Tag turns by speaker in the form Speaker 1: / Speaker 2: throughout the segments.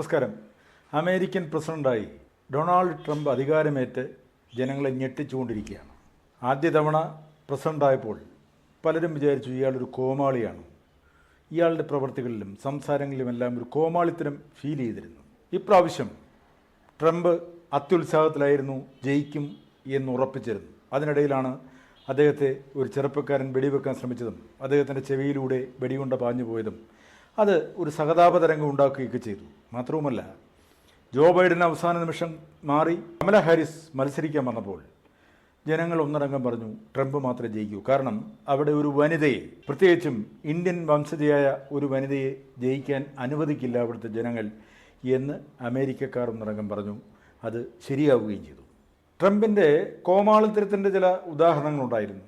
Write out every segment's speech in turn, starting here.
Speaker 1: നമസ്കാരം. അമേരിക്കൻ പ്രസിഡന്റായി Donald Trump അധികാരമേറ്റ് ജനങ്ങളെ ഞെട്ടിച്ചുകൊണ്ടിരിക്കുകയാണ്. ആദ്യ തവണ പ്രസിഡന്റായപ്പോൾ പലരും വിചാരിച്ചു ഇയാളൊരു കോമാളിയാണ്. ഇയാളുടെ പ്രവർത്തികളിലും സംസാരങ്ങളിലുമെല്ലാം ഒരു കോമാളിത്തരം ഫീൽ ചെയ്തിരുന്നു. ഇപ്രാവശ്യം ട്രംപ് അത്യുത്സാഹത്തിലായിരുന്നു ജയിക്കും എന്ന് ഉറപ്പിച്ചിരുന്നു. അതിനിടയിലാണ് അദ്ദേഹത്തെ ഒരു ചെറുപ്പക്കാരൻ വെടിവെക്കാൻ ശ്രമിച്ചതും അദ്ദേഹത്തിന്റെ ചെവിയിലൂടെ വെടികൊണ്ട പാഞ്ഞു പോയതും അത് ഒരു സഹതാപ തരംഗം ഉണ്ടാക്കുകയൊക്കെ ചെയ്തു. മാത്രവുമല്ല ജോ ബൈഡൻ അവസാന നിമിഷം മാറി കമല ഹാരിസ് മത്സരിക്കാൻ വന്നപ്പോൾ ജനങ്ങൾ ഒന്നടങ്കം പറഞ്ഞു ട്രംപ് മാത്രമേ ജയിക്കൂ. കാരണം അവിടെ ഒരു വനിതയെ പ്രത്യേകിച്ചും ഇന്ത്യൻ വംശജയായ ഒരു വനിതയെ ജയിക്കാൻ അനുവദിക്കില്ല അവിടുത്തെ ജനങ്ങൾ എന്ന് അമേരിക്കക്കാർ ഒന്നടങ്കം പറഞ്ഞു. അത് ശരിയാവുകയും ചെയ്തു. ട്രംപിന്റെ കോമാളിത്തരത്തിന്റെ ചില ഉദാഹരണങ്ങളുണ്ടായിരുന്നു.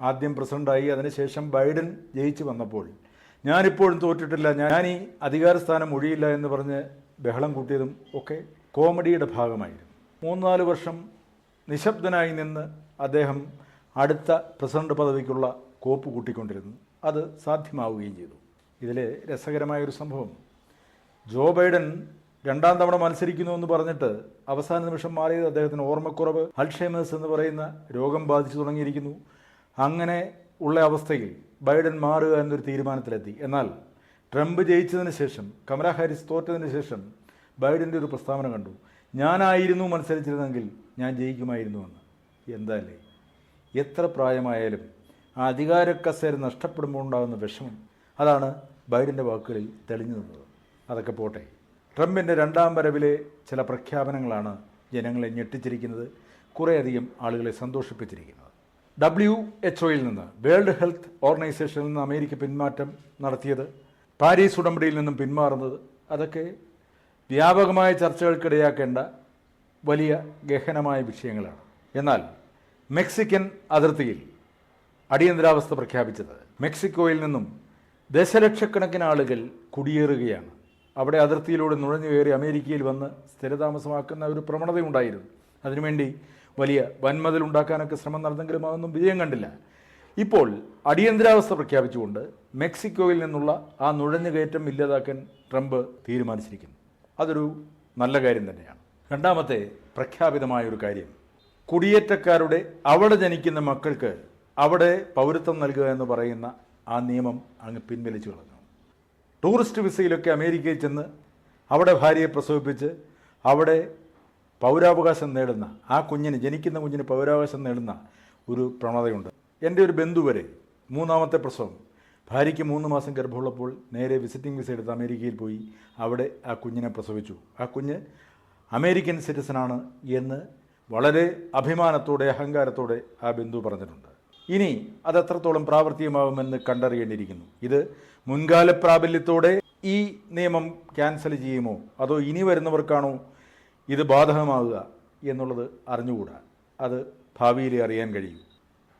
Speaker 1: ആദ്യം പ്രസിഡന്റായി അതിനുശേഷം ബൈഡൻ ജയിച്ചു വന്നപ്പോൾ ഞാനിപ്പോഴും തോറ്റിട്ടില്ല. ഞാൻ ഈ അധികാരസ്ഥാനം ഒഴിയില്ല എന്ന് പറഞ്ഞ് ബഹളം കൂട്ടിയതും ഒക്കെ കോമഡിയുടെ ഭാഗമായിരുന്നു. മൂന്നാൽ വർഷം നിശബ്ദനായി നിന്ന് അദ്ദേഹം അടുത്ത പ്രസിഡന്റ് പദവിക്കുള്ള കോപ്പ് കൂട്ടിക്കൊണ്ടിരുന്നു. അത് സാധ്യമാവുകയും ചെയ്തു. ഇതിലെ രസകരമായൊരു സംഭവം. ജോ ബൈഡൻ രണ്ടാം തവണ മത്സരിക്കുന്നു എന്ന് പറഞ്ഞിട്ട് അവസാന നിമിഷം മാറിയത് അദ്ദേഹത്തിന് ഓർമ്മക്കുറവ് അൽഷേമസ് എന്ന് പറയുന്ന രോഗം ബാധിച്ചു തുടങ്ങിയിരിക്കുന്നു. അങ്ങനെ ഉള്ള അവസ്ഥയിൽ ബൈഡൻ മാറുക എന്നൊരു തീരുമാനത്തിലെത്തി. എന്നാൽ ട്രംപ് ജയിച്ചതിന് ശേഷം കമല ഹാരിസ് തോറ്റതിന് ശേഷം ബൈഡന്റെ ഒരു പ്രസ്താവന കണ്ടു. ഞാനായിരുന്നു മത്സരിച്ചിരുന്നെങ്കിൽ ഞാൻ ജയിക്കുമായിരുന്നു എന്ന് എന്താല്ലേ? എത്ര പ്രായമായാലും ആ അധികാരക്കസേര നഷ്ടപ്പെടുമ്പോൾ ഉണ്ടാകുന്ന വിഷമം അതാണ് ബൈഡന്റെ വാക്കുകളിൽ തെളിഞ്ഞു നിന്നത്. അതൊക്കെ പോട്ടെ. ട്രംപിന്റെ രണ്ടാം വരവിലെ ചില പ്രഖ്യാപനങ്ങളാണ് ജനങ്ങളെ ഞെട്ടിച്ചിരിക്കുന്നത് കുറേയധികം ആളുകളെ സന്തോഷിപ്പിച്ചിരിക്കുന്നത്. ഡബ്ല്യു എച്ച് ഒയിൽ നിന്ന് വേൾഡ് ഹെൽത്ത് ഓർഗനൈസേഷനിൽ നിന്ന് അമേരിക്ക പിന്മാറ്റം നടത്തിയത് പാരീസ് ഉടമ്പടിയിൽ നിന്നും പിന്മാറുന്നത് അതൊക്കെ വ്യാപകമായ ചർച്ചകൾക്കിടയാക്കേണ്ട വലിയ ഗഹനമായ വിഷയങ്ങളാണ്. എന്നാൽ മെക്സിക്കൻ അതിർത്തിയിൽ അടിയന്തരാവസ്ഥ പ്രഖ്യാപിച്ചത് മെക്സിക്കോയിൽ നിന്നും ദശലക്ഷക്കണക്കിന് ആളുകൾ കുടിയേറുകയാണ്. അവിടെ അതിർത്തിയിലൂടെ നുഴഞ്ഞു കയറി അമേരിക്കയിൽ വന്ന് സ്ഥിരതാമസമാക്കുന്ന ഒരു പ്രവണതയുണ്ടായിരുന്നു. അതിനുവേണ്ടി വലിയ വൻമതിൽ ഉണ്ടാക്കാനൊക്കെ ശ്രമം നടന്നെങ്കിലും അതൊന്നും വിജയം കണ്ടില്ല. ഇപ്പോൾ അടിയന്തരാവസ്ഥ പ്രഖ്യാപിച്ചുകൊണ്ട് മെക്സിക്കോയിൽ നിന്നുള്ള ആ നുഴഞ്ഞുകയറ്റം ഇല്ലാതാക്കാൻ ട്രംപ് തീരുമാനിച്ചിരിക്കുന്നു. അതൊരു നല്ല കാര്യം തന്നെയാണ്. രണ്ടാമത്തെ പ്രഖ്യാപിതമായ ഒരു കാര്യം കുടിയേറ്റക്കാരുടെ അവിടെ ജനിക്കുന്ന മക്കൾക്ക് അവിടെ പൗരത്വം നൽകുക എന്ന് പറയുന്ന ആ നിയമം അങ്ങ് പിൻവലിച്ചു കളഞ്ഞു. ടൂറിസ്റ്റ് വിസയിലൊക്കെ അമേരിക്കയിൽ ചെന്ന് അവിടെ ഭാര്യയെ പ്രസവിപ്പിച്ച് അവിടെ പൗരാവകാശം നേടുന്ന ആ കുഞ്ഞിന് ജനിക്കുന്ന കുഞ്ഞിന് പൗരാവകാശം നേടുന്ന ഒരു പ്രവണതയുണ്ട് എന്റെ ഒരു ബന്ധു വരെ മൂന്നാമത്തെ പ്രസവം ഭാര്യയ്ക്ക് മൂന്ന് മാസം ഗർഭമുള്ളപ്പോൾ നേരെ വിസിറ്റിംഗ് വിസ എടുത്ത് അമേരിക്കയിൽ പോയി അവിടെ ആ കുഞ്ഞിനെ പ്രസവിച്ചു. ആ കുഞ്ഞ് അമേരിക്കൻ സിറ്റിസനാണ് എന്ന് വളരെ അഭിമാനത്തോടെ അഹങ്കാരത്തോടെ ആ ബന്ധു പറഞ്ഞിട്ടുണ്ട്. ഇനി അത് എത്രത്തോളം പ്രാവർത്തികമാകുമെന്ന് കണ്ടറിയേണ്ടിയിരിക്കുന്നു. ഇത് മുൻകാല പ്രാബല്യത്തോടെ ഈ നിയമം ക്യാൻസൽ ചെയ്യുമോ? അതോ ഇനി വരുന്നവർക്കാണോ ഇത് ബാധകമാകുക എന്നുള്ളത് അറിഞ്ഞുകൂടാ. അത് ഭാവിയിലെ അറിയാൻ കഴിയും.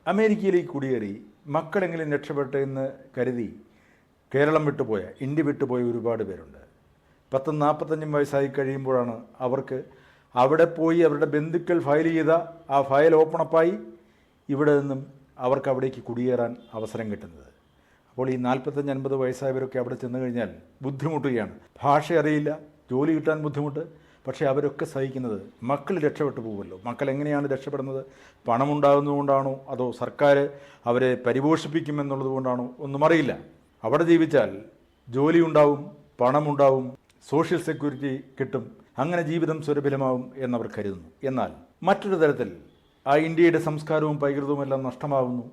Speaker 1: അമേരിക്കയിലേക്ക് കുടിയേറി മക്കളെങ്കിലും രക്ഷപ്പെട്ടെന്ന് കരുതി കേരളം വിട്ടുപോയ ഇന്ത്യ വിട്ടുപോയ ഒരുപാട് പേരുണ്ട്. പത്തും നാൽപ്പത്തഞ്ചും വയസ്സായി കഴിയുമ്പോഴാണ് അവർക്ക് അവിടെ പോയി അവരുടെ ബന്ധുക്കൾ ഫയൽ ചെയ്ത ആ ഫയൽ ഓപ്പണപ്പായി ഇവിടെ നിന്നും അവർക്ക് അവിടേക്ക് കുടിയേറാൻ അവസരം കിട്ടുന്നത്. അപ്പോൾ ഈ നാൽപ്പത്തഞ്ച് അൻപത് വയസ്സായവരൊക്കെ അവിടെ ചെന്ന് കഴിഞ്ഞാൽ ബുദ്ധിമുട്ടുകയാണ്. ഭാഷ അറിയില്ല ജോലി കിട്ടാൻ ബുദ്ധിമുട്ട് പക്ഷേ അവരൊക്കെ സഹിക്കുന്നത് മക്കൾ രക്ഷപ്പെട്ടു പോകുമല്ലോ. മക്കൾ എങ്ങനെയാണ് രക്ഷപ്പെടുന്നത്? പണമുണ്ടാകുന്നതുകൊണ്ടാണോ? അതോ സർക്കാർ അവരെ പരിപോഷിപ്പിക്കുമെന്നുള്ളത് കൊണ്ടാണോ? ഒന്നും അറിയില്ല. അവിടെ ജീവിച്ചാൽ ജോലി ഉണ്ടാവും പണമുണ്ടാവും സോഷ്യൽ സെക്യൂരിറ്റി കിട്ടും അങ്ങനെ ജീവിതം സുരഭിലമാവും എന്നവർ കരുതുന്നു. എന്നാൽ മറ്റൊരു തരത്തിൽ ആ ഇന്ത്യയുടെ സംസ്കാരവും പൈകൃതവും എല്ലാം നഷ്ടമാകുന്നു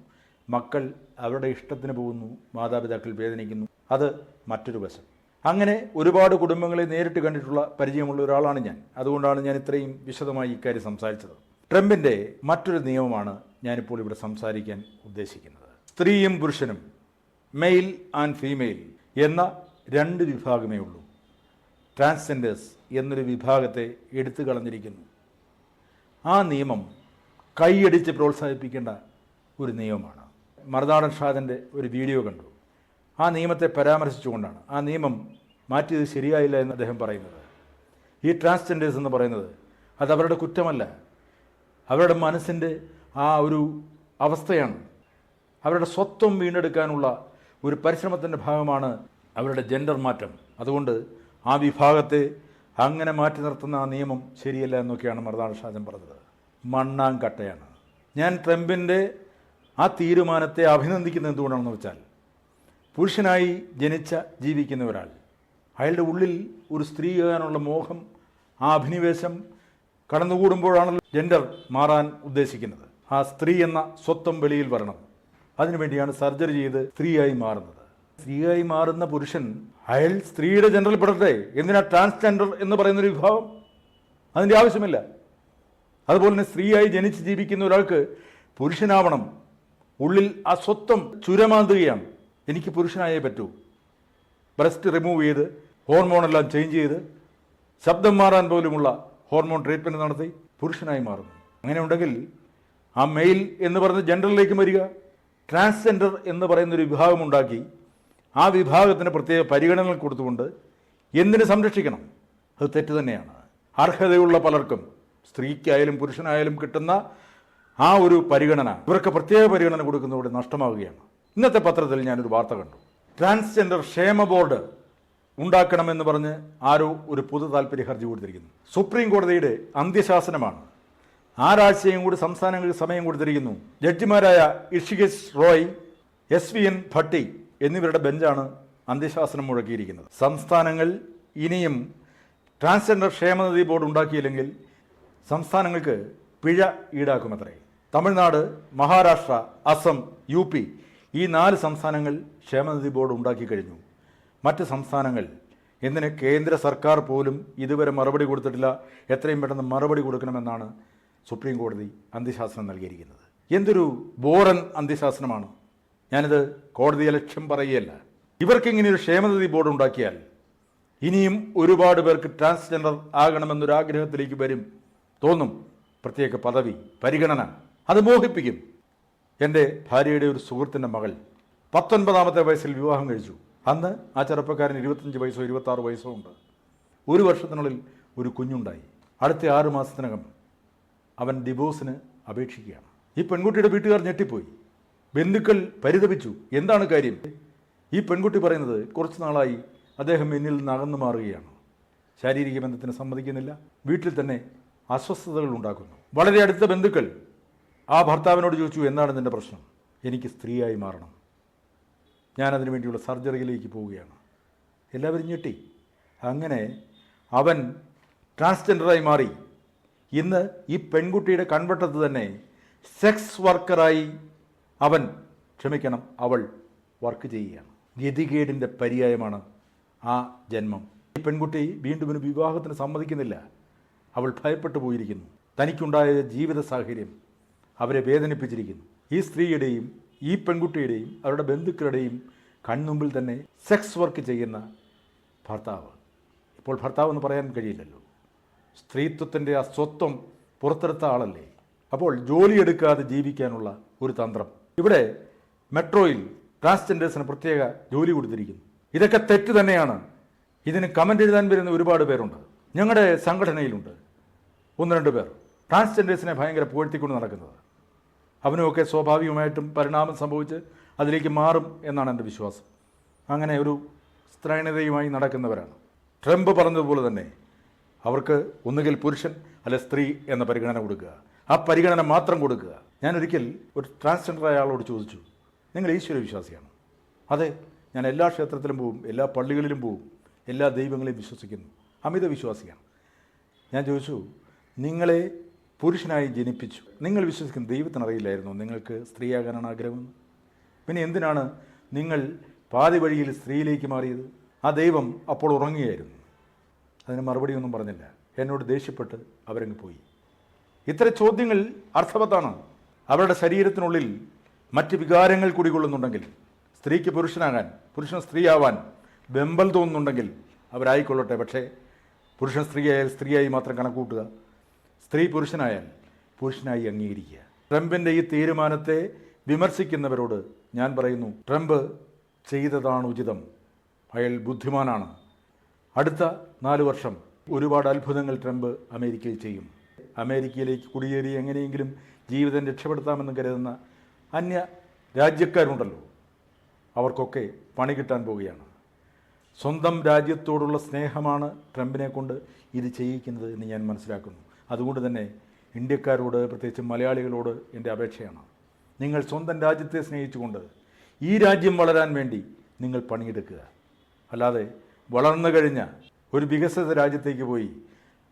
Speaker 1: മക്കൾ അവരുടെ ഇഷ്ടത്തിന് പോകുന്നു മാതാപിതാക്കൾ വേദനിക്കുന്നു. അത് മറ്റൊരു വശം. അങ്ങനെ ഒരുപാട് കുടുംബങ്ങളെ നേരിട്ട് കണ്ടിട്ടുള്ള പരിചയമുള്ള ഒരാളാണ് ഞാൻ. അതുകൊണ്ടാണ് ഞാൻ ഇത്രയും വിശദമായി ഇക്കാര്യം സംസാരിച്ചത്. ട്രംപിന്റെ മറ്റൊരു നിയമമാണ് ഞാനിപ്പോൾ ഇവിടെ സംസാരിക്കാൻ ഉദ്ദേശിക്കുന്നത്. സ്ത്രീയും പുരുഷനും മെയിൽ ആൻഡ് ഫീമെയിൽ എന്ന രണ്ട് വിഭാഗമേ ഉള്ളൂ. ട്രാൻസ്ജെൻഡേഴ്സ് എന്നൊരു വിഭാഗത്തെ എടുത്തു കളഞ്ഞിരിക്കുന്നു. ആ നിയമം കൈയടിച്ച് പ്രോത്സാഹിപ്പിക്കേണ്ട ഒരു നിയമമാണ്. മറുനാടൻ ഷാദിന്റെ ഒരു വീഡിയോ കണ്ടു. ആ നിയമത്തെ പരാമർശിച്ചുകൊണ്ടാണ്. ആ നിയമം മാറ്റിയത് ശരിയായില്ല എന്ന് അദ്ദേഹം പറയുന്നത്. ഈ ട്രാൻസ്ജെൻഡേഴ്സ് എന്ന് പറയുന്നത് അത് അവരുടെ കുറ്റമല്ല. അവരുടെ മനസ്സിന്റെ ആ ഒരു അവസ്ഥയാണ്. അവരുടെ സ്വത്വം വീണ്ടെടുക്കാനുള്ള ഒരു പരിശ്രമത്തിന്റെ ഭാഗമാണ് അവരുടെ ജെൻഡർ മാറ്റം. അതുകൊണ്ട് ആ വിഭാഗത്തെ അങ്ങനെ മാറ്റി നിർത്തുന്ന ആ നിയമം ശരിയല്ല എന്നൊക്കെയാണ് മറുനാട് ഷാജൻ പറഞ്ഞത്. മണ്ണാങ്കട്ടയാണ്. ഞാൻ ട്രംപിന്റെ ആ തീരുമാനത്തെ അഭിനന്ദിക്കുന്നത് എന്തുകൊണ്ടാണെന്ന് വെച്ചാൽ പുരുഷനായി ജനിച്ച ജീവിക്കുന്ന ഒരാൾ അയാളുടെ ഉള്ളിൽ ഒരു സ്ത്രീ ആകാനുള്ള മോഹം ആ അഭിനിവേശം കടന്നുകൂടുമ്പോഴാണല്ലോ ജെൻഡർ മാറാൻ ഉദ്ദേശിക്കുന്നത്. ആ സ്ത്രീ എന്ന സ്വത്വം വെളിയിൽ വരണം. അതിനുവേണ്ടിയാണ് സർജറി ചെയ്ത് സ്ത്രീയായി മാറുന്നത്. സ്ത്രീയായി മാറുന്ന പുരുഷൻ അയാൾ സ്ത്രീയുടെ ജെൻഡറിൽ പെടട്ടെ. എന്തിനാ ട്രാൻസ്ജെൻഡർ എന്ന് പറയുന്നൊരു വിഭാഗം അതിന്റെ ആവശ്യമില്ല. അതുപോലെ തന്നെ സ്ത്രീയായി ജനിച്ച് ജീവിക്കുന്ന ഒരാൾക്ക് പുരുഷനാവണം. ഉള്ളിൽ ആ സ്വത്വം ചുരമാന്തുകയാണ് എനിക്ക് പുരുഷനായേ പറ്റൂ. ബ്രസ്റ്റ് റിമൂവ് ചെയ്ത് ഹോർമോണെല്ലാം ചേഞ്ച് ചെയ്ത് ശബ്ദം മാറാൻ പോലുമുള്ള ഹോർമോൺ ട്രീറ്റ്മെന്റ് നടത്തി പുരുഷനായി മാറുന്നു. അങ്ങനെ ഉണ്ടെങ്കിൽ ആ മെയിൽ എന്ന് പറയുന്ന ജെൻഡറിലേക്ക് വരിക ട്രാൻസ്ജെൻഡർ എന്ന് പറയുന്ന ഒരു വിഭാഗം ഉണ്ടാക്കി ആ വിഭാഗത്തിന് പ്രത്യേക പരിഗണനകൾ കൊടുത്തുകൊണ്ട് എന്തിനു സംരക്ഷിക്കണം? അത് തെറ്റ് തന്നെയാണ്. അർഹതയുള്ള പലർക്കും സ്ത്രീക്കായാലും പുരുഷനായാലും കിട്ടുന്ന ആ ഒരു പരിഗണന ഇവർക്ക് പ്രത്യേക പരിഗണന കൊടുക്കുന്നതോടെ നഷ്ടമാവുകയാണ്. ഇന്നത്തെ പത്രത്തിൽ ഞാനൊരു വാർത്ത കണ്ടു. ട്രാൻസ്ജെൻഡർ ക്ഷേമ ബോർഡ് ഉണ്ടാക്കണമെന്ന് പറഞ്ഞ് ആരോ ഒരു പൊതു താല്പര്യ ഹർജി കൊടുത്തിരിക്കുന്നു. സുപ്രീം കോടതിയുടെ അന്ത്യശാസനമാണ്. ആറാഴ്ചയും കൂടി സംസ്ഥാനങ്ങൾക്ക് സമയം കൊടുത്തിരിക്കുന്നു. ജഡ്ജിമാരായ Hrishikesh Roy S V N Bhatti എന്നിവരുടെ ബെഞ്ചാണ് അന്ത്യശാസനം മുഴക്കിയിരിക്കുന്നത്. സംസ്ഥാനങ്ങൾ ഇനിയും ട്രാൻസ്ജെൻഡർ ക്ഷേമനിധി ബോർഡ് ഉണ്ടാക്കിയില്ലെങ്കിൽ സംസ്ഥാനങ്ങൾക്ക് പിഴ ഈടാക്കുമത്രേ. തമിഴ്നാട് മഹാരാഷ്ട്ര അസം യു ഈ നാല് സംസ്ഥാനങ്ങൾ ക്ഷേമനിധി ബോർഡ് ഉണ്ടാക്കി കഴിഞ്ഞു. മറ്റ് സംസ്ഥാനങ്ങൾ എന്തിന് കേന്ദ്ര സർക്കാർ പോലും ഇതുവരെ മറുപടി കൊടുത്തിട്ടില്ല എത്രയും പെട്ടെന്ന് മറുപടി കൊടുക്കണമെന്നാണ് സുപ്രീം കോടതി അന്ത്യശാസനം നൽകിയിരിക്കുന്നത്. എന്തൊരു ബോറൻ അന്ത്യശാസനമാണ്. ഞാനിത് കോടതിയെ ലക്ഷ്യം പറയുകയല്ല. ഇവർക്ക് ഇങ്ങനെ ഒരു ക്ഷേമനിധി ബോർഡ് ഉണ്ടാക്കിയാൽ ഇനിയും ഒരുപാട് പേർക്ക് ട്രാൻസ്ജെൻഡർ ആകണമെന്നൊരു ആഗ്രഹത്തിലേക്ക് വരും തോന്നും. പ്രത്യേക പദവി പരിഗണന അത് മോഹിപ്പിക്കും. എന്റെ ഭാര്യയുടെ ഒരു സുഹൃത്തിന്റെ മകൾ പത്തൊൻപതാമത്തെ വയസ്സിൽ വിവാഹം കഴിച്ചു. അന്ന് ആ ചെറുപ്പക്കാരൻ ഇരുപത്തഞ്ച് വയസ്സോ ഇരുപത്താറ് വയസ്സോ ഉണ്ട്. ഒരു വർഷത്തിനുള്ളിൽ ഒരു കുഞ്ഞുണ്ടായി. അടുത്ത ആറ് മാസത്തിനകം അവൻ ഡിവോഴ്സിന് അപേക്ഷിക്കുകയാണ്. ഈ പെൺകുട്ടിയുടെ വീട്ടുകാർ ഞെട്ടിപ്പോയി. ബന്ധുക്കൾ പരിതപിച്ചു. എന്താണ് കാര്യം? ഈ പെൺകുട്ടി പറയുന്നത് കുറച്ച് നാളായി അദ്ദേഹം എന്നിൽ നിന്ന് അകന്നു മാറുകയാണ്. ശാരീരിക ബന്ധത്തിന് സമ്മതിക്കുന്നില്ല. വീട്ടിൽ തന്നെ അസ്വസ്ഥതകൾ ഉണ്ടാക്കുന്നു. വളരെ അടുത്ത ബന്ധുക്കൾ ആ ഭർത്താവിനോട് ചോദിച്ചു എന്നാണ് നിന്റെ പ്രശ്നം? എനിക്ക് സ്ത്രീയായി മാറണം. ഞാനതിനു വേണ്ടിയുള്ള സർജറിയിലേക്ക് പോവുകയാണ്. എല്ലാവരും ഞെട്ടി. അങ്ങനെ അവൻ ട്രാൻസ്ജെൻഡറായി മാറി. ഇന്ന് ഈ പെൺകുട്ടിയുടെ കൺവട്ടത്ത് തന്നെ സെക്സ് വർക്കറായി അവൻ ക്ഷമിക്കണം അവൾ വർക്ക് ചെയ്യുകയാണ്. ഗതികേടിന്റെ പര്യായമാണ് ആ ജന്മം. ഈ പെൺകുട്ടി വീണ്ടും ഒരു വിവാഹത്തിന് സമ്മതിക്കുന്നില്ല. അവൾ ഭയപ്പെട്ടു പോയിരിക്കുന്നു. തനിക്കുണ്ടായ ജീവിത സാഹചര്യം അവരെ വേദനിപ്പിച്ചിരിക്കുന്നു. ഈ സ്ത്രീയുടെയും ഈ പെൺകുട്ടിയുടെയും അവരുടെ ബന്ധുക്കളുടെയും കൺമുമ്പിൽ തന്നെ സെക്സ് വർക്ക് ചെയ്യുന്ന ഭർത്താവ്. ഇപ്പോൾ ഭർത്താവ് എന്ന് പറയാൻ കഴിയില്ലല്ലോ. സ്ത്രീത്വത്തിന്റെ ആ സ്വത്വം പുറത്തെടുത്ത ആളല്ലേ. അപ്പോൾ ജോലിയെടുക്കാതെ ജീവിക്കാനുള്ള ഒരു തന്ത്രം. ഇവിടെ മെട്രോയിൽ ട്രാൻസ്ജെൻഡേഴ്സിന് പ്രത്യേക ജോലി കൊടുത്തിരിക്കുന്നു. ഇതൊക്കെ തെറ്റ് തന്നെയാണ്. ഇതിന് കമന്റ് എഴുതാൻ വരുന്ന ഒരുപാട് പേരുണ്ട്. ഞങ്ങളുടെ സംഘടനയിലുണ്ട്. ഒന്ന് രണ്ട് പേർ. ട്രാൻസ്ജെൻഡേഴ്സിനെ ഭയങ്കര പുകഴ്ത്തിക്കൊണ്ട് നടക്കുന്നത്. അവനുമൊക്കെ സ്വാഭാവികമായിട്ടും പരിണാമം സംഭവിച്ച് അതിലേക്ക് മാറും എന്നാണ് എന്റെ വിശ്വാസം. അങ്ങനെ ഒരു സ്ത്രൈണതയുമായി നടക്കുന്നവരാണ്. ട്രംപ് പറഞ്ഞതുപോലെ തന്നെ അവർക്ക് ഒന്നുകിൽ പുരുഷൻ അല്ലെ സ്ത്രീ എന്ന പരിഗണന കൊടുക്കുക. ആ പരിഗണന മാത്രം കൊടുക്കുക. ഞാൻ ഒരിക്കൽ ഒരു ട്രാൻസ്ജെൻഡർ അയാളോട് ചോദിച്ചു നിങ്ങൾ ഈശ്വര വിശ്വാസിയാണ്? അതെ ഞാൻ എല്ലാ ക്ഷേത്രത്തിലും പോവും എല്ലാ പള്ളികളിലും പോവും എല്ലാ ദൈവങ്ങളെയും വിശ്വസിക്കുന്നു. അമിത വിശ്വാസിയാണ്. ഞാൻ ചോദിച്ചു നിങ്ങളെ പുരുഷനായി ജനിപ്പിച്ചു. നിങ്ങൾ വിശ്വസിക്കുന്ന ദൈവത്തിനറിയില്ലായിരുന്നു നിങ്ങൾക്ക് സ്ത്രീയാകാനാണ് ആഗ്രഹമെന്ന് പിന്നെ എന്തിനാണ് നിങ്ങൾ പാതി വഴിയിൽ സ്ത്രീയിലേക്ക് മാറിയത്? ആ ദൈവം അപ്പോൾ ഉറങ്ങുകയായിരുന്നു. അതിന് മറുപടിയൊന്നും പറഞ്ഞില്ല. എന്നോട് ദേഷ്യപ്പെട്ട് അവരങ്ങ് പോയി. ഇത്തരം ചോദ്യങ്ങൾ അർത്ഥവത്താണ്. അവരുടെ ശരീരത്തിനുള്ളിൽ മറ്റ് വികാരങ്ങൾ കുടികൊള്ളുന്നുണ്ടെങ്കിൽ സ്ത്രീക്ക് പുരുഷനാകാൻ പുരുഷൻ സ്ത്രീയാവാൻ വെമ്പൽ തോന്നുന്നുണ്ടെങ്കിൽ അവരായിക്കൊള്ളട്ടെ. പക്ഷേ പുരുഷൻ സ്ത്രീയായാൽ സ്ത്രീയായി മാത്രം കണക്കൂട്ടുക സ്ത്രീ പുരുഷനായാൽ പുരുഷനായി അംഗീകരിക്കുക. ട്രംപിന്റെ ഈ തീരുമാനത്തെ വിമർശിക്കുന്നവരോട് ഞാൻ പറയുന്നു ട്രംപ് ചെയ്തതാണ് ഉചിതം. അയാൾ ബുദ്ധിമാനാണ്. അടുത്ത നാല് വർഷം ഒരുപാട് അത്ഭുതങ്ങൾ ട്രംപ് അമേരിക്കയിൽ ചെയ്യും. അമേരിക്കയിലേക്ക് കുടിയേറി എങ്ങനെയെങ്കിലും ജീവിതം രക്ഷപ്പെടുത്താമെന്ന് കരുതുന്ന അന്യ രാജ്യക്കാരുണ്ടല്ലോ. അവർക്കൊക്കെ പണി കിട്ടാൻ പോവുകയാണ്. സ്വന്തം രാജ്യത്തോടുള്ള സ്നേഹമാണ് ട്രംപിനെ കൊണ്ട് ഇത് ചെയ്യിക്കുന്നത് എന്ന് ഞാൻ മനസ്സിലാക്കുന്നു. അതുകൊണ്ട് തന്നെ ഇന്ത്യക്കാരോട് പ്രത്യേകിച്ച് മലയാളികളോട് എന്റെ അപേക്ഷയാണ്. നിങ്ങൾ സ്വന്തം രാജ്യത്തെ സ്നേഹിച്ചുകൊണ്ട് ഈ രാജ്യം വളരാൻ വേണ്ടി നിങ്ങൾ പണിയെടുക്കുക. അല്ലാതെ വളർന്നു കഴിഞ്ഞ ഒരു വികസിത രാജ്യത്തേക്ക് പോയി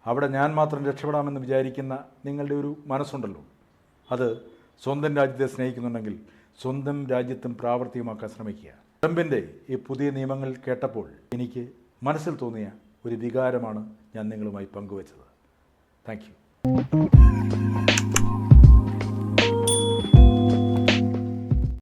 Speaker 1: അവിടെ ഞാൻ മാത്രം രക്ഷപ്പെടാമെന്ന് വിചാരിക്കുന്ന നിങ്ങളുടെ ഒരു മനസ്സുണ്ടല്ലോ. അത് സ്വന്തം രാജ്യത്തെ സ്നേഹിക്കുന്നുണ്ടെങ്കിൽ സ്വന്തം രാജ്യത്തും പ്രാവർത്തികമാക്കാൻ ശ്രമിക്കുക. ട്രംപിന്റെ ഈ പുതിയ നിയമങ്ങൾ കേട്ടപ്പോൾ എനിക്ക് മനസ്സിൽ തോന്നിയ ഒരു വികാരമാണ് ഞാൻ നിങ്ങളുമായി പങ്കുവച്ചത്. Thank you.